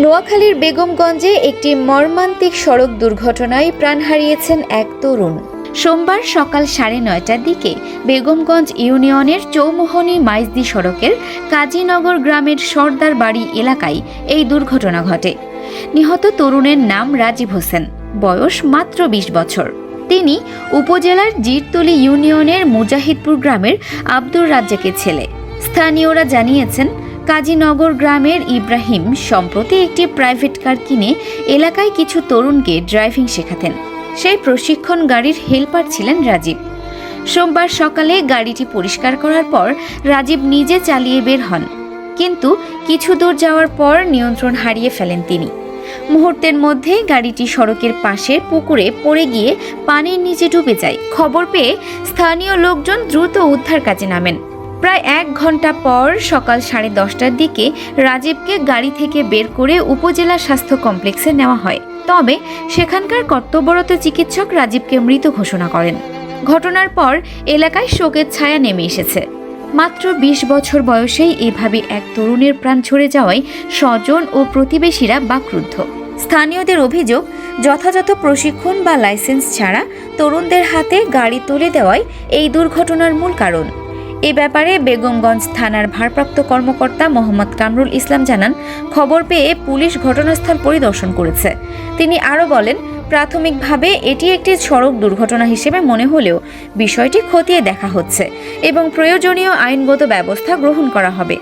নোয়াখালীর বেগমগঞ্জে একটি মর্মান্তিক সড়ক দুর্ঘটনায় প্রাণ হারিয়েছেন এক তরুণ। সোমবার সকাল সাড়ে নয়টার দিকে বেগমগঞ্জ ইউনিয়নের চৌমোহনী মাইজদি সড়কের কাজীনগর গ্রামের সর্দার বাড়ি এলাকায় এই দুর্ঘটনা ঘটে। নিহত তরুণের নাম রাজীব হোসেন। বয়স মাত্র বিশ বছর। তিনি উপজেলার জিরতলি ইউনিয়নের মুজাহিদপুর গ্রামের আব্দুর রাজ্জাকের ছেলে। স্থানীয়রা জানিয়েছেন, কাজীনগর গ্রামের ইব্রাহিম সম্প্রতি একটি প্রাইভেট কার কিনে এলাকায় কিছু তরুণকে ড্রাইভিং শেখাতেন। সেই প্রশিক্ষণ গাড়ির হেল্পার ছিলেন রাজীব। সোমবার সকালে গাড়িটি পরিষ্কার করার পর রাজীব নিজে চালিয়ে বের হন। কিন্তু কিছু দূর যাওয়ার পর নিয়ন্ত্রণ হারিয়ে ফেলেন তিনি। মুহূর্তের মধ্যে গাড়িটি সড়কের পাশের পুকুরে পড়ে গিয়ে পানির নিচে ডুবে যায়। খবর পেয়ে স্থানীয় লোকজন দ্রুত উদ্ধার কাজে নামেন। প্রায় এক ঘণ্টা পর সকাল সাড়ে দশটার দিকে রাজীবকে গাড়ি থেকে বের করে উপজেলা স্বাস্থ্য কমপ্লেক্সে নেওয়া হয়। তবে সেখানকার কর্তব্যরত চিকিৎসক রাজীবকে মৃত ঘোষণা করেন। ঘটনার পর এলাকায় শোকের ছায়া নেমে এসেছে। মাত্র বিশ বছর বয়সেই এভাবে এক তরুণের প্রাণ ছড়ে যাওয়ায় স্বজন ও প্রতিবেশীরা বাকরুদ্ধ। স্থানীয়দের অভিযোগ, যথাযথ প্রশিক্ষণ বা লাইসেন্স ছাড়া তরুণদের হাতে গাড়ি তুলে দেওয়াই এই দুর্ঘটনার মূল কারণ। এ ব্যাপারে বেগমগঞ্জ থানার ভারপ্রাপ্ত কর্মকর্তা মোহাম্মদ কামরুল ইসলাম জানান, খবর পেয়ে পুলিশ ঘটনাস্থল পরিদর্শন করেছে। তিনি আরও বলেন প্রাথমিকভাবে এটি একটি সড়ক দুর্ঘটনা হিসেবে মনে হলেও বিষয়টি খতিয়ে দেখা হচ্ছে এবং প্রয়োজনীয় আইনগত ব্যবস্থা গ্রহণ করা হবে.